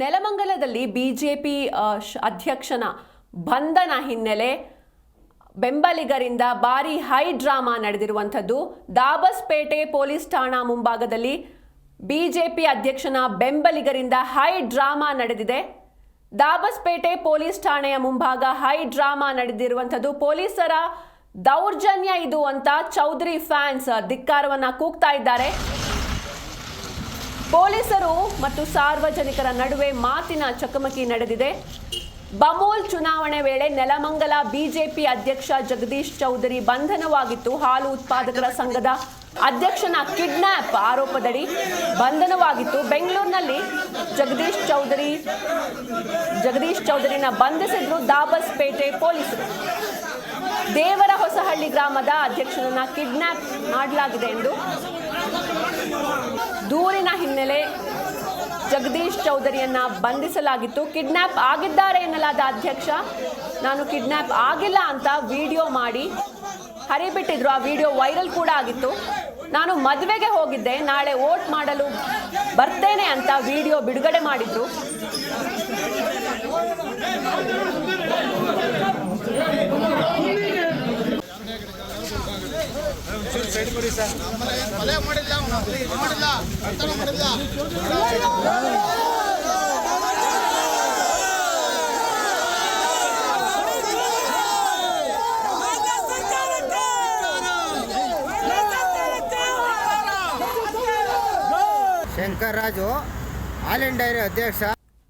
ನೆಲಮಂಗಲದಲ್ಲಿ BJP ಅಧ್ಯಕ್ಷನ ಬಂಧನ ಹಿನ್ನೆಲೆ ಬೆಂಬಲಿಗರಿಂದ ಭಾರಿ ಹೈ ಡ್ರಾಮಾ ನಡೆದಿರುವಂಥದ್ದು. ದಾಬಸ್ಪೇಟೆ ಪೊಲೀಸ್ ಠಾಣಾ ಮುಂಭಾಗದಲ್ಲಿ ಬಿಜೆಪಿ ಅಧ್ಯಕ್ಷನ ಬೆಂಬಲಿಗರಿಂದ ಹೈ ಡ್ರಾಮಾ ನಡೆದಿದೆ. ದಾಬಸ್ಪೇಟೆ ಪೊಲೀಸ್ ಠಾಣೆಯ ಮುಂಭಾಗ ಹೈ ಡ್ರಾಮಾ ನಡೆದಿರುವಂಥದ್ದು. ಪೊಲೀಸರ ದೌರ್ಜನ್ಯ ಇದು ಅಂತ ಚೌಧರಿ ಫ್ಯಾನ್ಸ್ ಧಿಕ್ಕಾರವನ್ನ ಕೂಗ್ತಾ ಇದ್ದಾರೆ. ಪೊಲೀಸರು ಮತ್ತು ಸಾರ್ವಜನಿಕರ ನಡುವೆ ಮಾತಿನ ಚಕಮಕಿ ನಡೆದಿದೆ. ಬಮೋಲ್ ಚುನಾವಣೆ ವೇಳೆ ನೆಲಮಂಗಲ ಬಿಜೆಪಿ ಅಧ್ಯಕ್ಷ ಜಗದೀಶ್ ಚೌಧರಿ ಬಂಧನವಾಗಿತ್ತು. ಹಾಲು ಉತ್ಪಾದಕರ ಸಂಘದ ಅಧ್ಯಕ್ಷನ ಕಿಡ್ನಾಪ್ ಆರೋಪದಡಿ ಬಂಧನವಾಗಿತ್ತು. ಬೆಂಗಳೂರಿನಲ್ಲಿ ಜಗದೀಶ್ ಚೌಧರಿ, ಜಗದೀಶ್ ಚೌಧರಿನ ಬಂಧಿಸಿದ್ರು ದಾಬಸ್ಪೇಟೆ ಪೊಲೀಸರು. ದೇವರ ಹೊಸಹಳ್ಳಿ ಗ್ರಾಮದ ಅಧ್ಯಕ್ಷನನ್ನ ಕಿಡ್ನಾಪ್ ಮಾಡಲಾಗಿದೆ ಎಂದು ದೂರಿನ ಹಿನ್ನೆಲೆ ಜಗದೀಶ್ ಚೌಧರಿಯನ್ನು ಬಂಧಿಸಲಾಗಿತ್ತು. ಕಿಡ್ನಾಪ್ ಆಗಿದ್ದಾರೆ ಎನ್ನಲಾದ ಅಧ್ಯಕ್ಷ, ನಾನು ಕಿಡ್ನಾಪ್ ಆಗಿಲ್ಲ ಅಂತ ವಿಡಿಯೋ ಮಾಡಿ ಹರಿಬಿಟ್ಟಿದ್ರು. ಆ ವಿಡಿಯೋ ವೈರಲ್ ಕೂಡ ಆಗಿತ್ತು. ನಾನು ಮದುವೆಗೆ ಹೋಗಿದ್ದೆ, ನಾಳೆ ವೋಟ್ ಮಾಡಲು ಬರ್ತೇನೆ ಅಂತ ವಿಡಿಯೋ ಬಿಡುಗಡೆ ಮಾಡಿದ್ರು. ಶಂಕರ್ ರಾಜು ಆಲ್ ಇಂಡಿಯಾ ಅಧ್ಯಕ್ಷ